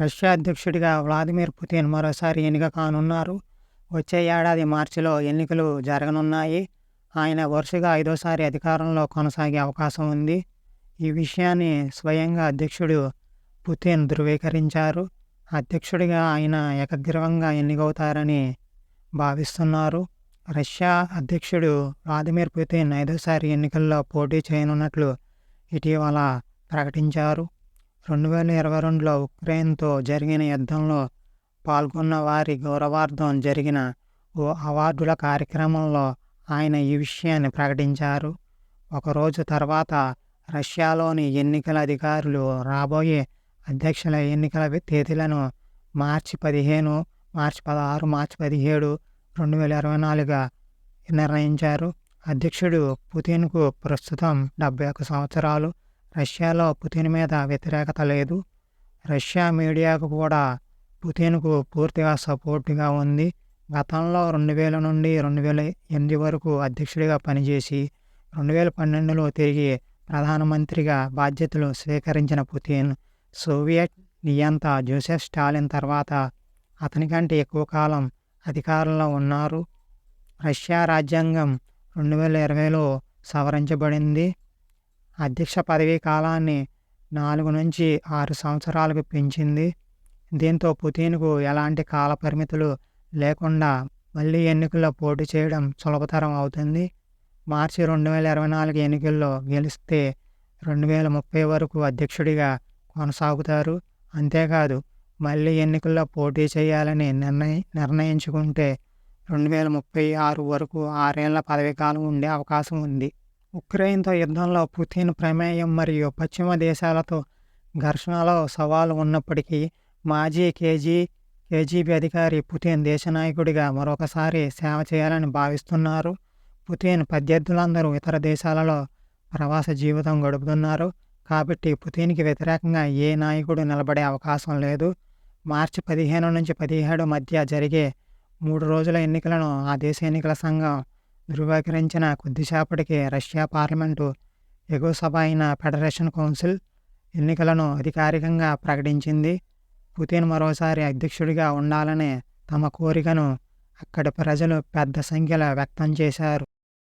Russia అధ్యక్షుడిగా Vladimir Putin మరోసారి ఎన్నిక కానున్నారు. వచ్చే ఏడాది మార్చిలో ఎన్నికలు జరగనున్నాయి. ఆయన వరుసగా ఐదోసారి అధికారంలో కొనసాగే అవకాశం ఉంది. ఈ విషయాన్ని స్వయంగా అధ్యక్షుడు పుతిన్ ధృవీకరించారు. అధ్యక్షుడిగా ఆయన ఏకగ్రీవంగా ఎన్నికవుతారని భావిస్తున్నారు. రష్యా అధ్యక్షుడు వ్లాదిమిర్ పుతిన్ ఐదోసారి ఎన్నికల్లో పోటీ చేయనున్నట్లు ఇటీవల ప్రకటించారు. రెండు వేల ఇరవై రెండులో ఉక్రెయిన్తో జరిగిన యుద్ధంలో పాల్గొన్న వారి గౌరవార్థం జరిగిన ఓ అవార్డుల కార్యక్రమంలో ఆయన ఈ విషయాన్ని ప్రకటించారు. ఒకరోజు తర్వాత రష్యాలోని ఎన్నికల అధికారులు రాబోయే అధ్యక్షుల ఎన్నికల తేదీలను మార్చి పదిహేను మార్చి పదహారు మార్చి పదిహేడు రెండు వేల ఇరవై నాలుగుగా నిర్ణయించారు. అధ్యక్షుడు పుతిన్కు ప్రస్తుతం డెబ్బై ఒక సంవత్సరాలు. రష్యాలో పుతిన్ మీద వ్యతిరేకత లేదు. రష్యా మీడియాకు కూడా పుతిన్కు పూర్తిగా సపోర్టుగా ఉంది. గతంలో రెండు వేల నుండి రెండు వేల ఎనిమిది వరకు అధ్యక్షుడిగా పనిచేసి రెండు వేల పన్నెండులో తిరిగి ప్రధానమంత్రిగా బాధ్యతలు స్వీకరించిన పుతిన్ సోవియట్ నియంత జోసెఫ్ స్టాలిన్ తర్వాత అతని కంటే ఎక్కువ కాలం అధికారంలో ఉన్నారు. రష్యా రాజ్యాంగం రెండు వేల ఇరవైలో సవరించబడింది. అధ్యక్ష పదవీ కాలాన్ని నాలుగు నుంచి ఆరు సంవత్సరాలకు పెంచింది. దీంతో పుతిన్కు ఎలాంటి కాల పరిమితులు లేకుండా మళ్ళీ ఎన్నికల్లో పోటీ చేయడం సులభతరం అవుతుంది. మార్చి రెండు వేల ఇరవై నాలుగు ఎన్నికల్లో గెలిస్తే రెండు వేల ముప్పై వరకు అధ్యక్షుడిగా కొనసాగుతారు. అంతేకాదు మళ్ళీ ఎన్నికల్లో పోటీ చేయాలని నిర్ణయి నిర్ణయించుకుంటే రెండు వేల ముప్పై ఆరు వరకు ఆరేళ్ళ పదవీకాలం ఉండే అవకాశం ఉంది. ఉక్రెయిన్తో యుద్ధంలో పుతిన్ ప్రమేయం మరియు పశ్చిమ దేశాలతో ఘర్షణలో సవాలు ఉన్నప్పటికీ మాజీ కేజీ కేజీబీ అధికారి పుతిన్ దేశ నాయకుడిగా మరొకసారి సేవ చేయాలని భావిస్తున్నారు. పుతిన్ ప్రత్యర్థులందరూ ఇతర దేశాలలో ప్రవాస జీవితం గడుపుతున్నారు. కాబట్టి పుతిన్కి వ్యతిరేకంగా ఏ నాయకుడు నిలబడే అవకాశం లేదు. మార్చి పదిహేను నుంచి పదిహేడు మధ్య జరిగే మూడు రోజుల ఎన్నికలను ఆ దేశ ఎన్నికల సంఘం ధృవీకరించిన కొద్దిసేపటికే రష్యా పార్లమెంటు ఎగువ సభ అయిన ఫెడరేషన్ కౌన్సిల్ ఎన్నికలను అధికారికంగా ప్రకటించింది. పుతిన్ మరోసారి అధ్యక్షుడిగా ఉండాలనే తమ కోరికను అక్కడి ప్రజలు పెద్ద సంఖ్యలో వ్యక్తం చేశారు.